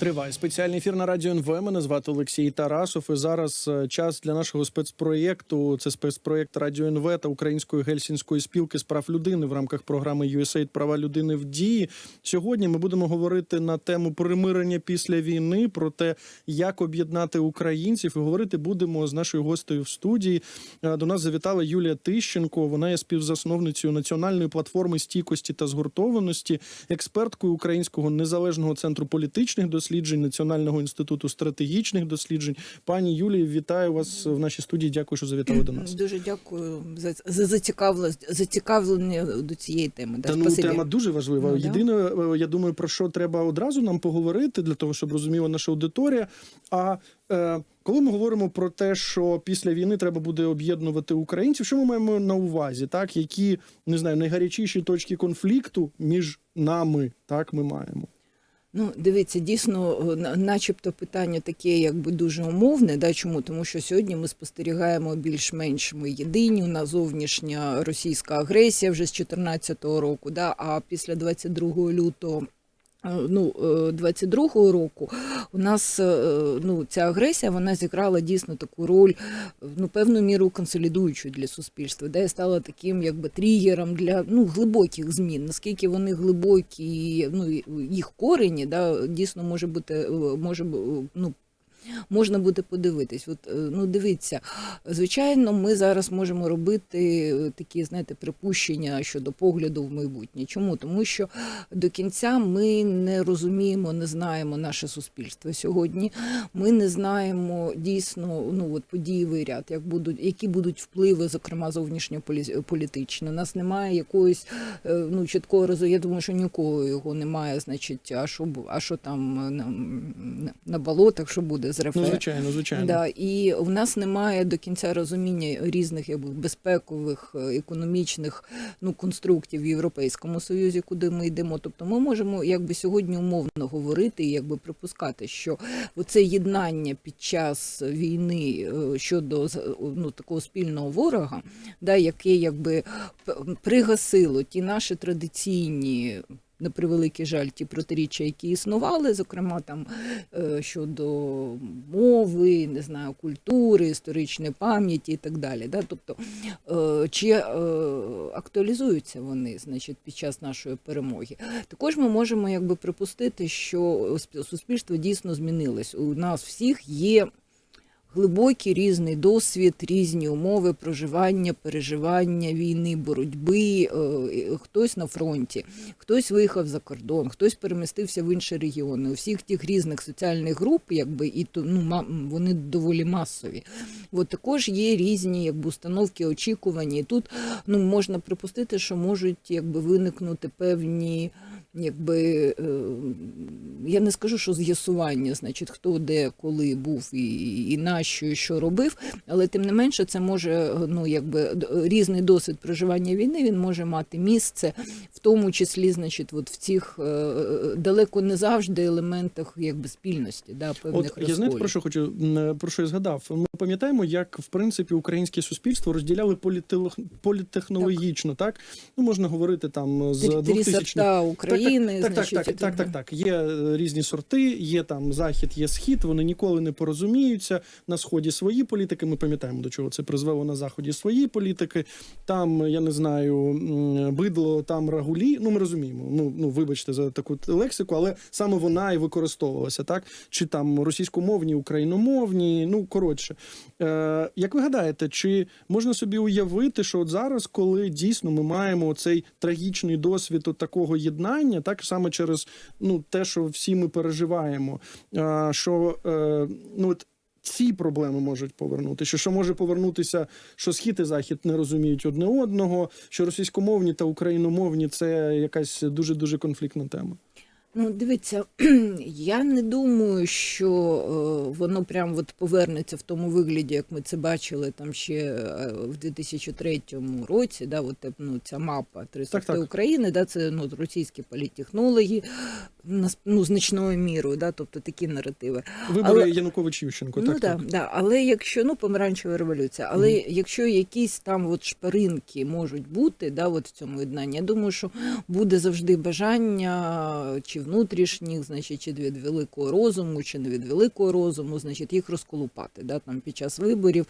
Триває спеціальний ефір на радіо НВ. Мене звати Олексій Тарасов. І зараз е, час для нашого спецпроєкту. Це спецпроєкт Радіо НВ та Української гельсінської спілки з прав людини в рамках програми USAID Права людини в дії. Сьогодні ми будемо говорити на тему примирення після війни, про те, як об'єднати українців. І говорити будемо з нашою гостею в студії. Е, До нас завітала Юлія Тищенко. Вона є співзасновницею національної платформи стійкості та згуртованості, експерткою Українського незалежного центру політичних досліджень Національного інституту стратегічних досліджень. Пані Юлії, вітаю вас в нашій студії. Дякую, що завітали до нас. Дуже дякую за, за зацікавлення, до цієї теми. Та ну спасибі. тема дуже важлива. Ну. Єдине, е, я думаю, про що треба одразу нам поговорити для того, щоб розуміла наша аудиторія. А е, коли ми говоримо про те, що після війни треба буде об'єднувати українців, що ми маємо на увазі? Так, які не знаю, найгарячіші точки конфлікту між нами, так ми маємо. Ну, дивіться, дійсно, начебто питання таке, якби дуже умовне. Да? Чому? Тому що сьогодні ми спостерігаємо більш-менш ми єдині. на зовнішня російська агресія вже з 2014 року, да? а після 22 лютого. Е, Ну, е, 22-го року у нас е, ну, ця агресія вона зіграла дійсно таку роль, ну, певну міру консолідуючу для суспільства, де стала таким якби тригером для ну, глибоких змін. Наскільки вони глибокі, ну, їх корені, да, дійсно може бути, е, може ну, можна буде подивитись. От, е, ну, дивіться, звичайно, ми зараз можемо робити е, такі, знаєте, припущення щодо погляду в майбутнє. Чому? Тому що до кінця ми не розуміємо, не знаємо наше суспільство сьогодні. Ми не знаємо дійсно ну, от подієвий ряд, як будуть, які будуть впливи, зокрема зовнішньополітичні. У нас немає якоїсь е, ну, чіткого розуміння. Я думаю, що нікого його немає. Значить, а що, а що там на, на болотах, що буде з РФ? Ну, звичайно, звичайно. Да, і в нас немає до кінця розуміння різних якби, безпекових, е, економічних ну, конструктів в Європейському Союзі, куди ми йдемо. Тобто ми можемо якби сьогодні умовно говорити і якби припускати, що оце єднання під час війни е, щодо ну, такого спільного ворога, да, яке якби пригасило ті наші традиційні. На превеликий жаль, ті протиріччя, які існували, зокрема там е, щодо мови, не знаю, культури, історичної пам'яті і так далі. Да? Тобто, е, чи е, актуалізуються вони значить, під час нашої перемоги? Також ми можемо якби припустити, що сп- суспільство дійсно змінилось. У нас всіх є. Глибокий різний досвід, різні умови проживання, переживання війни, боротьби. Е, Хтось на фронті, хтось виїхав за кордон, хтось перемістився в інші регіони. У всіх тих різних соціальних груп, якби і то ну вони доволі масові. От також є різні якби установки, очікування. І тут ну можна припустити, що можуть якби виникнути певні. Якби е, я не скажу, що з'ясування, значить, хто де коли був і, і нащо, і що робив, але тим не менше, це може ну якби різний досвід проживання війни. Він може мати місце, в тому числі, значить, от в цих е, е, далеко не завжди елементах якби спільності, да, певних От я знаєте, про що хочу м, про що я згадав. Ми пам'ятаємо, як в принципі українське суспільство розділяли політехнологічно, так. ну можна говорити там з Три- Три 2000 сорта України, Так, так, значить, так, так, так, так, так. Є е, різні сорти, є там захід, є схід. Вони ніколи не порозуміються. На сході свої політики. Ми пам'ятаємо, до чого це призвело на заході свої політики. Там я не знаю, бидло, там рагулі. Ну ми розуміємо. Ну ну вибачте за таку лексику, але саме вона і використовувалася, так чи там російськомовні, україномовні. Ну коротше, е, як ви гадаєте, чи можна собі уявити, що от зараз, коли дійсно ми маємо цей трагічний досвід от такого єднання, так саме через ну те, що всі ми переживаємо, що е, ну от. Ці проблеми можуть повернутися. Що може повернутися, що схід і захід не розуміють одне одного, що російськомовні та україномовні це якась дуже дуже конфліктна тема. Ну, дивіться, я не думаю, що е, воно прям от повернеться в тому вигляді, як ми це бачили там ще е, в 2003 році. Да, от, е, ну, ця мапа три Так, сорти так. України, да, це ну, російські політтехнологи ну, значною мірою, да, тобто такі наративи. Вибори Але- Янукович Ющенко. Ну так, да, так. да. Але якщо ну помаранчева революція, але якщо якісь там от шпаринки можуть бути, да, от в цьому єднанні, я думаю, що буде завжди бажання чи внутрішніх, значить, чи від великого розуму, чи не від великого розуму, значить, їх розколупати да, там, під час виборів,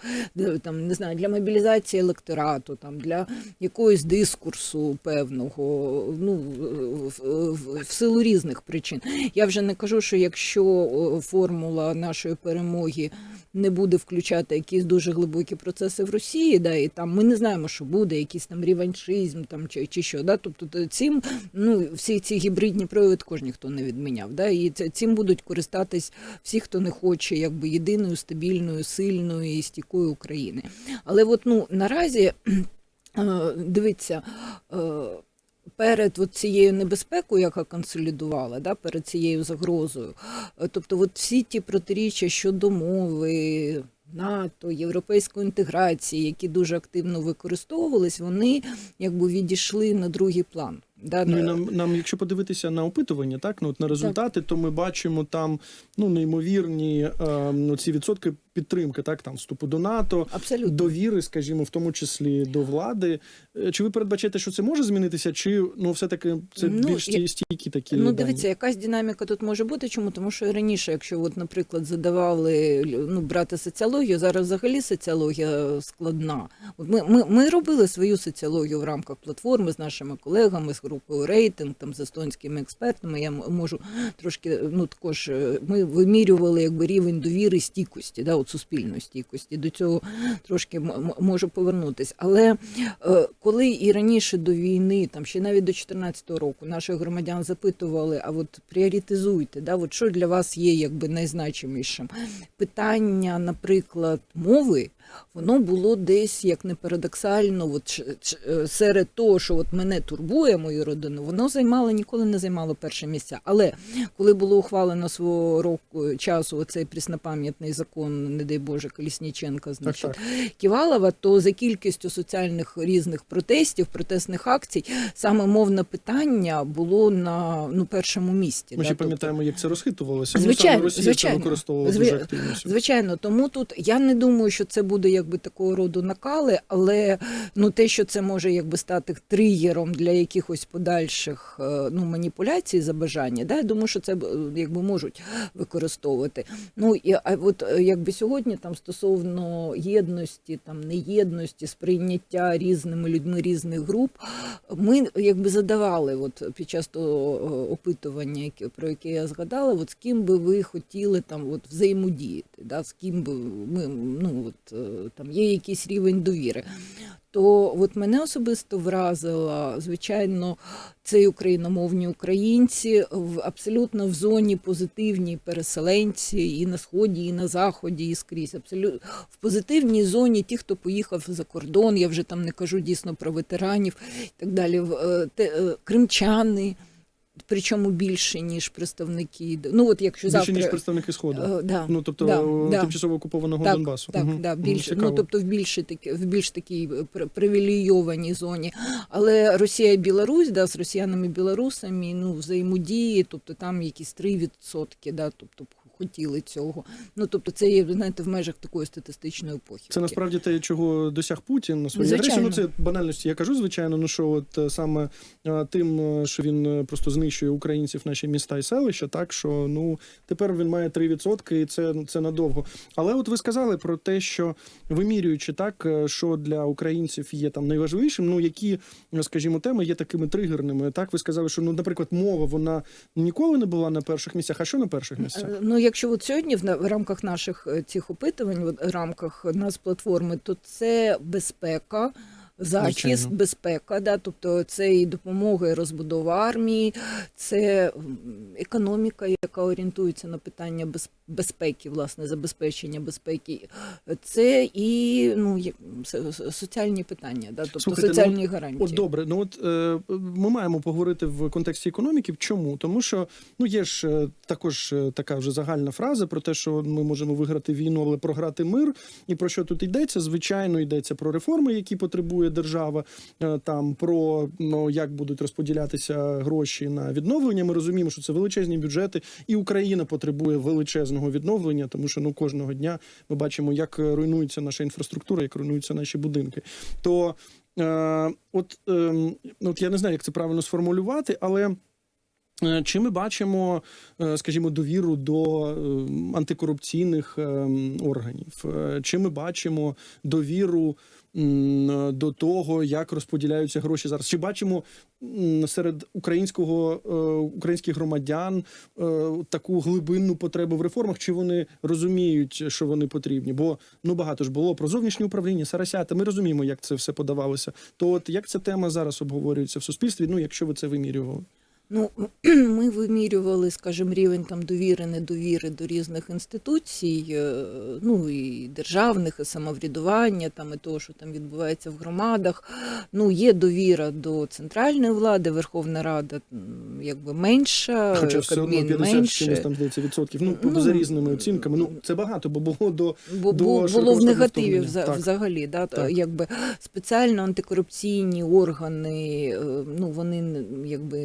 там, не знаю, для мобілізації електорату, там, для якогось дискурсу певного, ну, в, в, в силу різних причин. Я вже не кажу, що якщо формула нашої перемоги не буде включати якісь дуже глибокі процеси в Росії, да, і там ми не знаємо, що буде, якийсь там реваншизм там, чи, чи що. Да, тобто цим ну, всі ці гібридні прояви також ніхто не відміняв. Да, і цим будуть користатись всі, хто не хоче якби, єдиної, стабільної, сильної і стійкої України. Але от, ну, наразі, е, дивіться, е, перед от цією небезпекою, яка консолідувала, да, перед цією загрозою, е, тобто от всі ті протиріччя щодо мови, НАТО, європейської інтеграції, які дуже активно використовувались, вони якби відійшли на другий план. Да, Ну і нам, нам, якщо подивитися на опитування, так ну от на результати, то ми бачимо там ну неймовірні е, ну, ці відсотки підтримки, так там вступу до НАТО, Абсолютно. довіри, скажімо, в тому числі до влади. Е, Чи ви передбачаєте, що це може змінитися, чи ну все таки це Ну, більш я- ті стійкі такі Ну, дані? дивіться, якась динаміка тут може бути. Чому? Тому що і раніше, якщо, от, наприклад, задавали ну, брати соціологію, зараз взагалі соціологія складна. От ми, ми, ми робили свою соціологію в рамках платформи з нашими колегами, з групою рейтинг, там з естонськими експертами. Я можу трошки ну також е, ми вимірювали якби рівень довіри стійкості, да, от суспільної стійкості. До цього трошки можу повернутись. Але е, коли і раніше до війни, там ще навіть до 2014 року, наших громадян запитували, а от пріоритизуйте, да, от що для вас є якби найзначимішим питання, наприклад, мови. Воно було десь як не парадоксально, от е, серед того, що от мене турбує мою родину, воно займало ніколи не займало перше місця. Але коли було ухвалено свого року часу оцей преснопам'ятний закон, не дай Боже, Колісніченка, значить, так. Ківалова, то за кількістю соціальних різних протестів, протестних акцій, саме мовне питання було на ну першому місці. Ми ще тобто- пам'ятаємо, як це розхитувалося. Звичайно, ну, саме Росія звичайно. це використовувала Зви- дуже активно. Звичайно, тому тут я не думаю, що це буде якби такого роду накали, але ну те, що це може якби стати тригером для якихось подальших е, ну маніпуляцій за бажання, да, я думаю, що це е, якби можуть використовувати. Ну і а от е, якби сьогодні там стосовно єдності, там неєдності, сприйняття різними людьми різних груп, ми якби задавали от під час того опитування, про яке я згадала, от з ким би ви хотіли там от взаємодіяти, да, з ким би ми ну от там є якийсь рівень довіри. То от мене особисто вразило, звичайно, це україномовні українці в абсолютно в зоні позитивній переселенці і на сході, і на заході, і скрізь. Абсолютно в позитивній зоні ті, хто поїхав за кордон. Я вже там не кажу дійсно про ветеранів і так далі. Е, е, кримчани. Причому більше ніж представники. Ну от якщо Більше завтра ніж представники сходу. uh, да, Ну тобто да, е, да. тимчасово окупованого так, Донбасу. Так, угу. да, більше більш, ну, тобто в більш такі, в більш такій привілейованій зоні. Але Росія і Білорусь, да, з росіянами і білорусами, ну, взаємодії, тобто там якісь 3%, да, тобто хотіли цього. Ну, тобто це є, знаєте, в межах такої статистичної епохи. Це насправді те, чого досяг Путін на своїй агресії. Ну це банальності. Я кажу, звичайно, ну що от е, саме е, тим, е, що він просто знищує українців наші міста і селища, так що ну тепер він має 3%, і це, це надовго. Але от ви сказали про те, що вимірюючи так, що для українців є там найважливішим, ну які, скажімо, теми є такими тригерними. Так, ви сказали, що ну, наприклад, мова вона ніколи не була на перших місцях. А що на перших місцях? Ну, якщо от сьогодні в, рамках наших е, цих опитувань, в рамках нас платформи, то це безпека. Захист, Звичайно. безпека, да, тобто це і допомога, і розбудова армії, це економіка, яка орієнтується на питання без- безпеки, власне, забезпечення безпеки. Це і ну, соціальні питання, да, тобто Слухайте, ну, соціальні гарантії. От добре, ну от е, ми маємо поговорити в контексті економіки. Чому? Тому що ну є ж е, також е, така вже загальна фраза про те, що ми можемо виграти війну, але програти мир. І про що тут йдеться? Звичайно, йдеться про реформи, які потребує держава, е, там про ну як будуть розподілятися гроші на відновлення. Ми розуміємо, що це величезні бюджети, і Україна потребує величезного відновлення, тому що ну кожного дня ми бачимо, як руйнується наша інфраструктура, як руйнуються наші будинки. То Е, от, е, от я не знаю, як це правильно сформулювати, але Е, Чи ми бачимо, е, скажімо, довіру до е, антикорупційних е, органів? Чи ми бачимо довіру до того, як розподіляються гроші зараз? Чи бачимо серед українського е, українських громадян е, таку глибинну потребу в реформах? Чи вони розуміють, що вони потрібні? Бо ну багато ж було про зовнішнє управління, Сарасята. Ми розуміємо, як це все подавалося. То от як ця тема зараз обговорюється в суспільстві? Ну, якщо ви це вимірювали? Ну, ми вимірювали, скажімо, рівень там довіри, недовіри до різних інституцій, е, ну і державних, і самоврядування, там і того, що там відбувається в громадах. Ну, є довіра до центральної влади, Верховна Рада якби менша, Хоча все одно 50 менше. чимось там здається відсотків. Ну, Ну, за різними оцінками. Ну це багато, бо було до Бо до бу- було в негативі вза- Так. взагалі, да, та, Так. якби спеціально антикорупційні органи, е, ну вони якби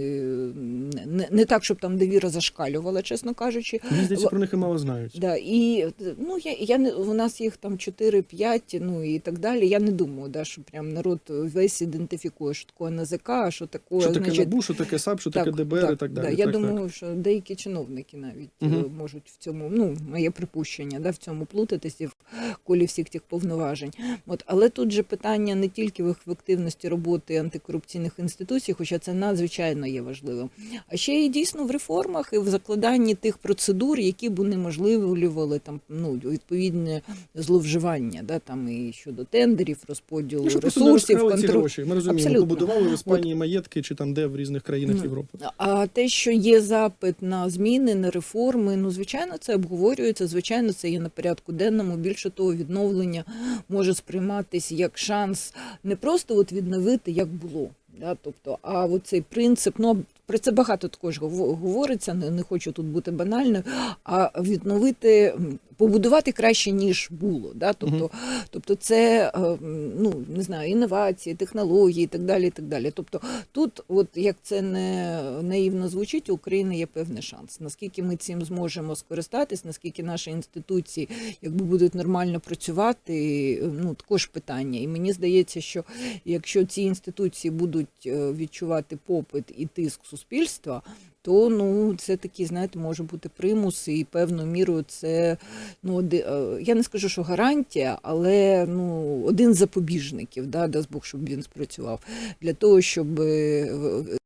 не, не так, щоб там довіра зашкалювала, чесно кажучи. Мені здається, про них і мало знають. Да, і ну я, я не у нас їх там 4-5, ну і так далі. Я не думаю, да, що прям народ весь ідентифікує, що таке НАЗК, що таке, Що таке значить, НАБУ, що таке САП, що таке ДБР і так да. Я так, думаю, що деякі чиновники навіть Мгм. можуть в цьому, ну моє припущення, да, в цьому плутатися в колі всіх тих повноважень. От, але тут же питання не тільки в ефективності роботи антикорупційних інституцій, хоча це надзвичайно є важливим, а ще й дійсно в реформах і в закладанні тих процедур, які б унеможливлювали там ну відповідне зловживання, да там і щодо тендерів, розподілу Ну, ресурсів, ці контролю. гроші. Ми розуміємо, Абсолютно. побудували в Іспанії маєтки чи там де в різних країнах Ну, Європи. А те, що є запит на зміни, на реформи, ну звичайно, це обговорюється. Звичайно, це є на порядку денному. Більше того, відновлення може сприйматися як шанс не просто от відновити, як було. Да, тобто, а от цей принцип, ну про це багато також гово- говориться. Не, хочу тут бути банальною, а відновити, побудувати краще ніж було. Да, тобто, тобто, це е, ну не знаю, інновації, технології і так далі. І так далі. Тобто, тут, от як це не наївно звучить, у України є певний шанс. Наскільки ми цим зможемо скористатись, наскільки наші інституції якби будуть нормально працювати, ну також питання. І мені здається, що якщо ці інституції будуть е, відчувати попит і тиск суспільства. То ну це такі, знаєте, може бути примус, і певною мірою це ну е, я не скажу, що гарантія, але ну один з запобіжників, да, дасть Бог, щоб він спрацював. Для того, щоб е,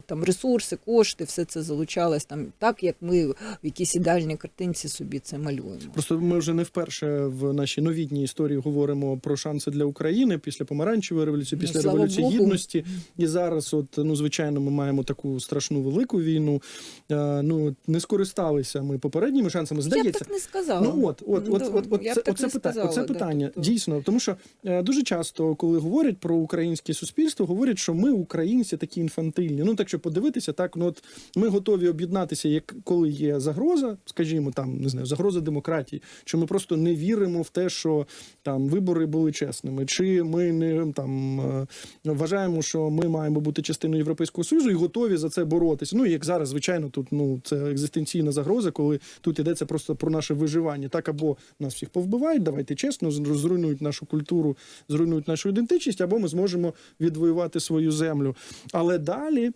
там ресурси, кошти, все це залучалось там так, як ми в якійсь ідеальній картинці собі це малюємо. Просто ми вже не вперше в нашій новітній історії говоримо про шанси для України після помаранчевої революції, Ну, після слава революції Богу. гідності. І зараз, от ну звичайно, ми маємо таку страшну велику війну. Е, Ну не скористалися ми попередніми шансами. Я б так не сказала. Ну от, от, от, Да, от, от, я це, оце, питання, сказала, оце да, питання тобто- дійсно, тому що е, дуже часто, коли говорять про українське суспільство, говорять, що ми, українці, такі інфантильні. Ну так що подивитися, так ну от ми готові об'єднатися, як коли є загроза, скажімо, там не знаю, загроза демократії, чи ми просто не віримо в те, що там вибори були чесними, чи ми не там е, вважаємо, що ми маємо бути частиною Європейського союзу і готові за це боротися. Ну як зараз, звичайно, тут ну це екзистенційна загроза, коли тут йдеться просто про наше виживання. Так або нас всіх повбивають, давайте чесно, зруйнують нашу культуру, зруйнують нашу ідентичність, або ми зможемо відвоювати свою землю. Але далі.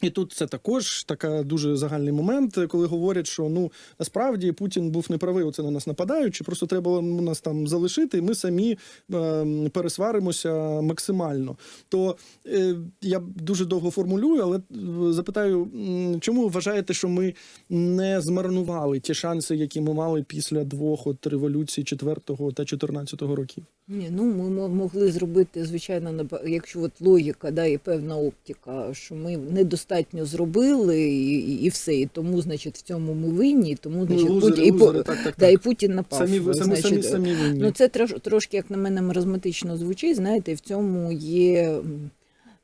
І тут це також така дуже загальний момент, коли говорять, що ну насправді Путін був неправий, оце на нас нападають, чи просто треба нас там залишити, і ми самі е, пересваримося максимально. То е, я дуже довго формулюю, але е, запитаю, чому ви вважаєте, що ми не змарнували ті шанси, які ми мали після двох от революцій 4-го та 14-го років? Ні, ну ми мо- могли зробити, звичайно, якщо от логіка, да, і певна оптика, що ми недостатньо зробили, і, і, і все. І тому, значить, в цьому ми винні, і тому, значить, лузери, Путін, лузери, і, так, так, да, і Путін напав. Самі, самі, значить, самі, самі винні. Ну, це трош, трошки, як на мене, маразматично звучить, знаєте, в цьому є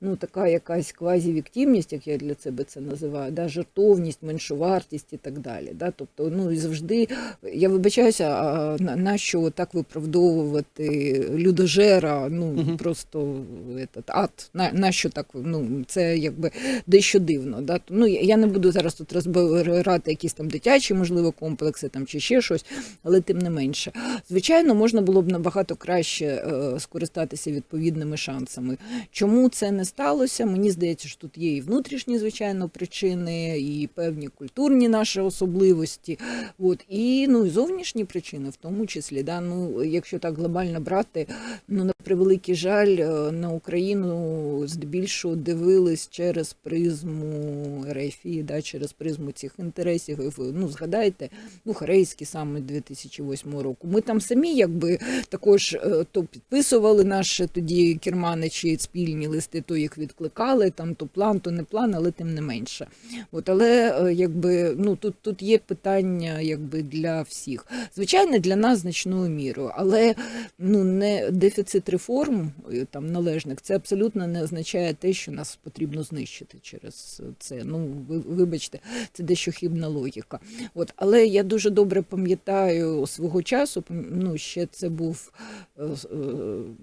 ну, така якась квазівіктивність, як я для себе це називаю, да, жертовність, меншовартість і так далі. Да? Тобто, ну і завжди, я вибачаюся, а на, на що так виправдовувати людожера, ну Мгм. просто этот, ад, на, на що так, ну, це якби дещо дивно. Да? Ну, я я не буду зараз тут розбирати якісь там дитячі, можливо, комплекси там, чи ще щось, але тим не менше. Звичайно, можна було б набагато краще е, скористатися відповідними шансами. Чому це не сталося. Мені здається, що тут є і внутрішні, звичайно, причини, і певні культурні наші особливості. От і ну і зовнішні причини, в тому числі. Да, ну якщо так глобально брати, ну на превеликий жаль, е, на Україну здебільшого дивились через призму РФІ, да, через призму цих інтересів. Ну згадайте, Бухарейський саме 2008 року. Ми там самі якби також е, то підписували наші тоді керманичі спільні листи, то їх відкликали, там то план, то не план, але тим не менше. От, але е, якби ну тут, тут є питання якби для всіх. Звичайно, для нас значною мірою, але ну не дефіцит реформ е, там належних, це абсолютно не означає те, що нас потрібно знищити через це. Ну вибачте, це дещо хибна логіка. От, але я дуже добре пам'ятаю свого часу. Ну ще це був е,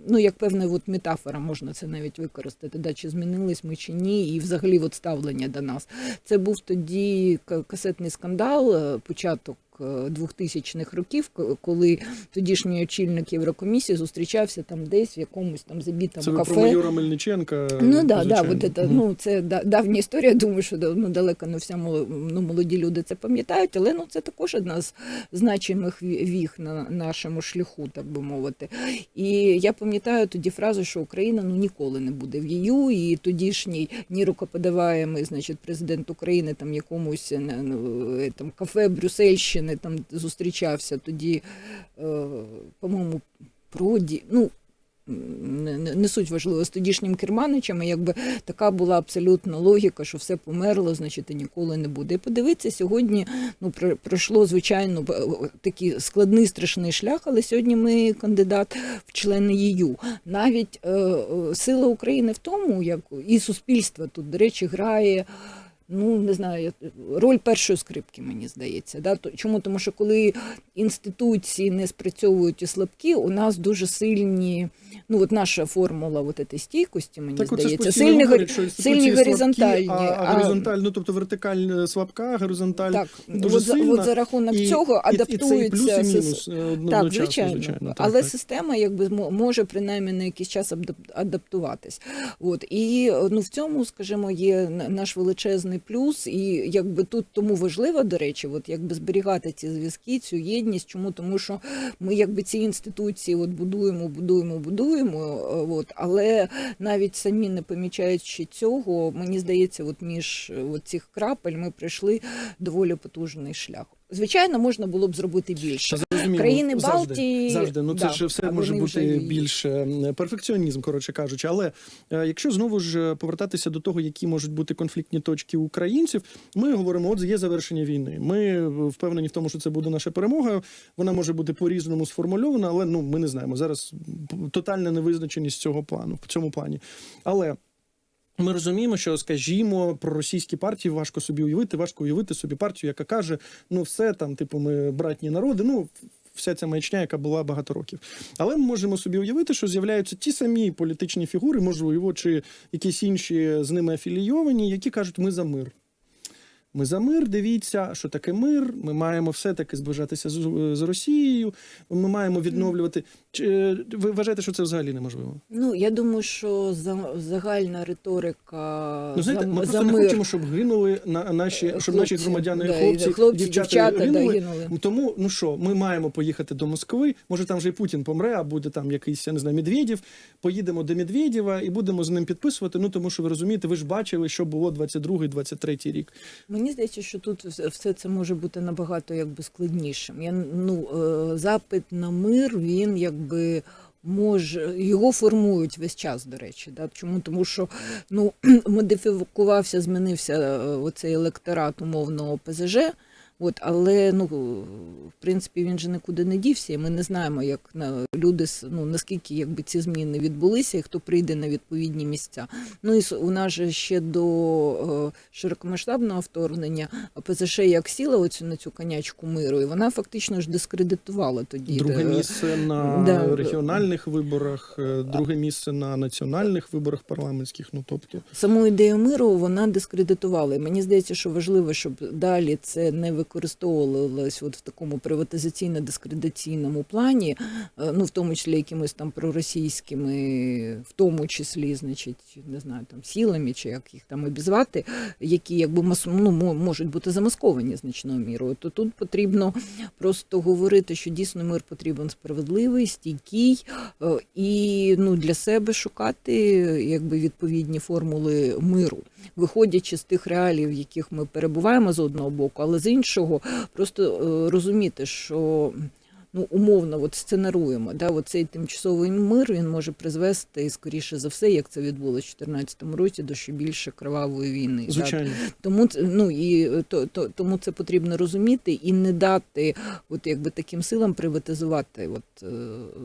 ну як певна от метафора, можна це навіть використати. Да, чи змінились ми чи ні, і взагалі от ставлення до нас. Це був тоді касетний скандал, е, початок. Е, 2000-х років, коли тодішній очільник Єврокомісії зустрічався там десь в якомусь там забітому Це кафе. про майора Мельниченка. Ну да, да, вот это, ну це давня історія. Думаю, що ну, далеко не вся ну, молоді люди це пам'ятають, але ну це також одна з значимих ві- віх на нашому шляху, так би мовити. І я пам'ятаю тоді фразу, що Україна ну ніколи не буде в ЄЮ, і тодішній ні рукоподаваємий, значить, президент України там якомусь е, ну, е, там кафе Брюссельщини там зустрічався тоді, е, по-моєму, проді. Ну, не, суть важливо з тодішнім керманичем, якби така була абсолютна логіка, що все померло, значить і ніколи не буде. І подивитися, сьогодні ну, про- пройшло, звичайно, б- такий складний страшний шлях, але сьогодні ми кандидат в члени ЄЮ. Навіть е, е, сила України в тому, як і суспільство тут, до речі, грає. Ну, не знаю, роль першої скрипки, мені здається. Да? Чому? Тому що коли інституції не спрацьовують і слабкі, у нас дуже сильні, ну от наша формула от цієї стійкості, мені Так, здається, сильні, що сильні горизонтальні. А, а а- горизонталь, ну тобто вертикаль слабка, горизонталь так, дуже от, за, сильна. от за рахунок і, цього і, і це і адаптується плюс, і мінус е, Так, звичайно. звичайно. так, Але так. система якби може принаймні на якийсь час адаптуватись. От і е, ну в цьому, скажімо, є наш величезний плюс, і якби тут тому важливо, до речі, от якби зберігати ці зв'язки, цю єдність. Чому тому, що ми якби ці інституції от будуємо, будуємо, будуємо. е, От але навіть самі не помічаючи цього, мені здається, от між е, от цих крапель ми прийшли доволі потужний шлях. Звичайно, можна було б зробити більше. Зрозуміло, Країни Балтії, завжди. Ну це да, ж все може бути вже і- більше перфекціонізм, коротше кажучи. Але е, якщо знову ж е, повертатися до того, які можуть бути конфліктні точки українців, ми говоримо, от є завершення війни. Ми е, впевнені в тому, що це буде наша перемога. Вона може бути по-різному сформульована, але ну ми не знаємо. Зараз тотальна невизначеність цього плану в цьому плані. Але ми розуміємо, що, скажімо, про російські партії важко собі уявити, важко уявити собі партію, яка каже: ну все там, типу, ми братні народи. Ну вся ця маячня, яка була багато років. Але ми можемо собі уявити, що з'являються ті самі політичні фігури, можливо, чи якісь інші з ними афілійовані, які кажуть, ми за мир. Ми за мир, дивіться, що таке мир. Ми маємо все-таки зближатися з, з Росією. Ми маємо відновлювати. Чи е, ви вважаєте, що це взагалі неможливо? Ну я думаю, що за, загальна риторика Ну, знаєте, за, ми просто за не хочемо, щоб гинули на наші, щоб наші громадяни, да, хлопці, хлопці, дівчата, дівчата, да, гинули. гинули. Тому, ну що, ми маємо поїхати до Москви. Може, там вже і Путін помре, а буде там якийсь, я не знаю, Медведєв. Поїдемо до Медведєва і будемо з ним підписувати. Ну тому що ви розумієте, ви ж бачили, що було 22-23 рік. Мені здається, що тут все- це може бути набагато якби складнішим. Я ну е, запит на мир він якби. Може, його формують весь час, до речі. Да? Чому? Тому що ну, модифікувався, змінився е, оцей електорат умовного ПЗЖ, от, але ну, в принципі він же нікуди не дівся, і ми не знаємо, як на, люди, ну, наскільки якби, ці зміни відбулися і хто прийде на відповідні місця. Ну і у нас же ще до е, широкомасштабного вторгнення ПЗШ як сіла оцю на цю конячку миру, і вона фактично ж дискредитувала тоді. Друге е, місце на да. регіональних виборах, е, друге місце на національних виборах парламентських. Ну тобто, Саму ідею миру вона дискредитувала. І мені здається, що важливо, щоб далі це не використовувалось от в такому приватизаційно-дискредитаційному плані, е, ну в тому числі якимись там проросійськими, в тому числі, значить, не знаю, там сілами чи як їх там обізвати, які якби ну, можуть бути замасковані значною мірою, то тут потрібно просто говорити, що дійсно мир потрібен справедливий, стійкий, е, і ну для себе шукати якби відповідні формули миру, виходячи з тих реалій, в яких ми перебуваємо з одного боку, але з іншого просто е, розуміти, що. Ну, умовно, от сценаруємо, да, от цей тимчасовий мир він може призвести, скоріше за все, як це відбулося в 2014 році, до ще більше кривавої війни. Звичайно. Тому це ну і е, то, то тому це потрібно розуміти і не дати, от якби таким силам приватизувати, от е,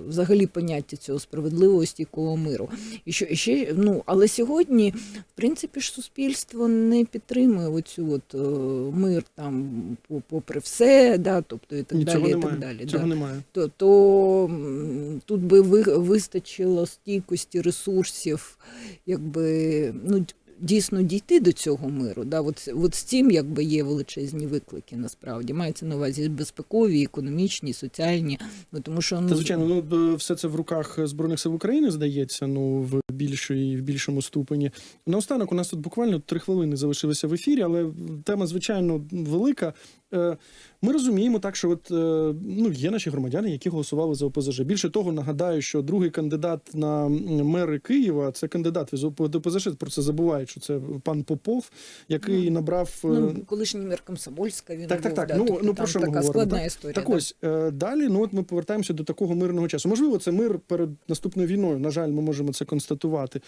взагалі поняття цього справедливості стійкого миру. І що і ще ну але сьогодні, в принципі, ж суспільство не підтримує оцю от е, мир там по- попри все, да, тобто і так Ні, далі. і так далі. Цього да немає. то, то тут би ви, вистачило стійкості ресурсів, якби ну дійсно дійти до цього миру. Да? От, от з цим якби є величезні виклики насправді. Мається на увазі безпекові, економічні, соціальні. Ну тому що ну Та звичайно, ну все це в руках збройних сил України здається. Ну в більшій в більшому ступені. Наостанок у нас тут буквально три хвилини залишилися в ефірі, але тема звичайно велика. Е, Ми розуміємо так, що от е, ну є наші громадяни, які голосували за ОПЗЖ. Більше того, нагадаю, що другий кандидат на мери Києва це кандидат від ОПЗЖ. Про це забувають, що це пан Попов, який Ну, набрав е, ну, колишній мір Комсомольська він Так, так, був, так. Да, Ну, тобто ну, про що ми така говоримо, складна так? історія. Так да. ось далі. Ну от ми повертаємося до такого мирного часу. Можливо, це мир перед наступною війною. На жаль, ми можемо це констатувати.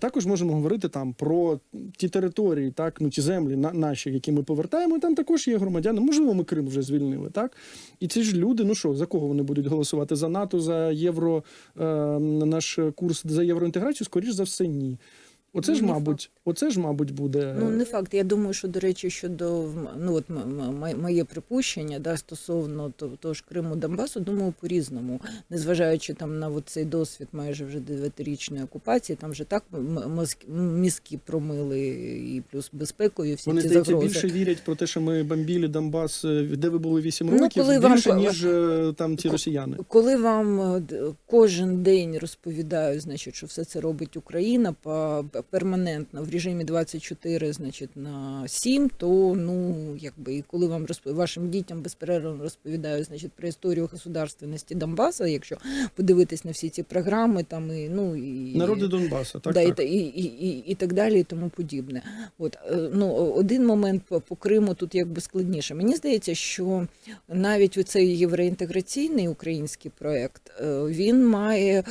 Також можемо говорити там про ті території, так ну ті землі на наші, які ми повертаємо. і Там також є громадяни. Можливо, ми Крим вже звільнили. Так і ці ж люди. Ну що за кого вони будуть голосувати? За НАТО, за євро е, наш курс за євроінтеграцію? Скоріш за все, ні. Оце Ну, ж, не мабуть, оце ж, мабуть, буде Ну, не факт. Я думаю, що, до речі, щодо ну, от, моє припущення да, стосовно то- того ж Криму Донбасу, думаю, по-різному. Незважаючи там на от цей досвід майже вже дев'ятирічної окупації, там вже так мізки промили і плюс безпекові всі Вони ці здається загрози. більше вірять про те, що ми бомбіли Донбас, е, де ви були 8 Ну, років, коли вам- більше ніж е, там ті росіяни. Коли вам е, кожен день розповідають, значить, що все це робить Україна по перманентно в режимі 24, значить, на 7, то ну якби і коли вам розп... вашим дітям безперервно розповідають, значить, про історію государственності Донбаса, якщо подивитись на всі ці програми, там і ну і Народи Донбаса, так, да, так. І, і, і, і, так далі, і тому подібне. От е, ну один момент по, по Криму тут якби складніше. Мені здається, що навіть цей євроінтеграційний український проект е, він має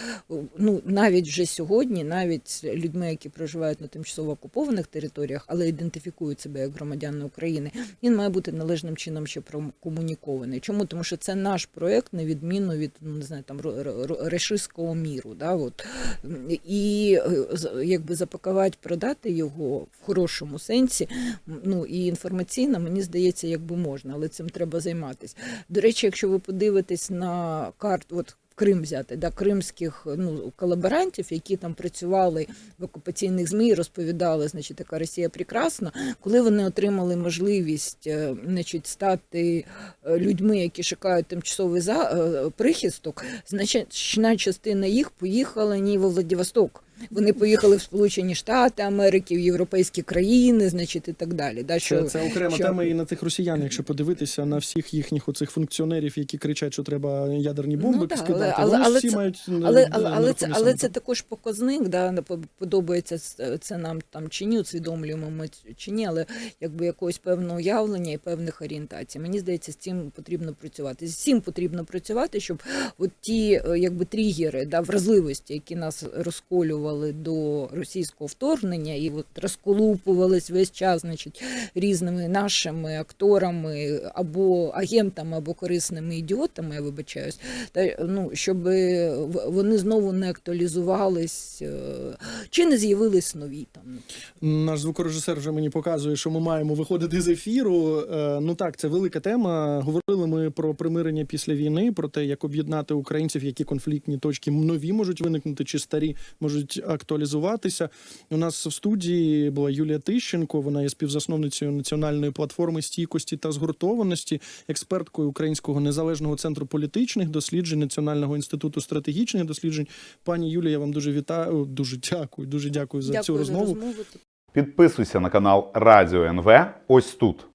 ну навіть вже сьогодні, навіть людьми, які проживають на тимчасово окупованих територіях, але ідентифікують себе як громадяни України, він має бути належним чином ще прокомунікований. Чому? Тому що це наш проект, на відміну від ну не знаю там решистського міру. Да, от і якби запакувати, продати його в хорошому сенсі. Ну і інформаційно, мені здається, якби можна, але цим треба займатися. До речі, якщо ви подивитесь на карту, от Крим взяти, да, кримських ну, колаборантів, які там працювали в окупаційних ЗМІ, і розповідали, значить, така Росія прекрасна, коли вони отримали можливість е, значить, стати е, людьми, які шукають тимчасовий за, е, прихисток, значна частина їх поїхала ні во Владивосток. Вони поїхали в Сполучені Штати Америки, в європейські країни, значить, і так далі. Да, що, це окрема що- тема і на тих росіян, якщо подивитися на всіх їхніх оцих функціонерів, які кричать, що треба ядерні бомби Ну, скидати. але- Вони але всі це- мають Але, але, але, це, але це також показник, да, подобається це- це нам там чи ні, усвідомлюємо ми чи ні, але якби якогось певного уявлення і певних орієнтацій. Мені здається, з цим потрібно працювати. З цим потрібно працювати, щоб от ті е, якби тригери да, вразливості, які нас розколювали до російського вторгнення, і от розколупувались весь час, значить, різними нашими акторами або агентами, або корисними ідіотами, я вибачаюсь, та ну щоб е, вони знову не актуалізувались е, чи не з'явились нові там. Наш звукорежисер вже мені показує, що ми маємо виходити з ефіру. Е, Ну так, це велика тема. Говорили ми про примирення після війни, про те, як об'єднати українців, які конфліктні точки нові можуть виникнути, чи старі можуть будуть актуалізуватися. У нас в студії була Юлія Тищенко. Вона є співзасновницею національної платформи стійкості та згуртованості, експерткою Українського незалежного центру політичних досліджень Національного інституту стратегічних досліджень. Пані Юлія, я вам дуже вітаю. Дуже дякую. Дуже дякую за Дякую цю розмову. за розмову. Підписуйся на канал Радіо НВ ось тут.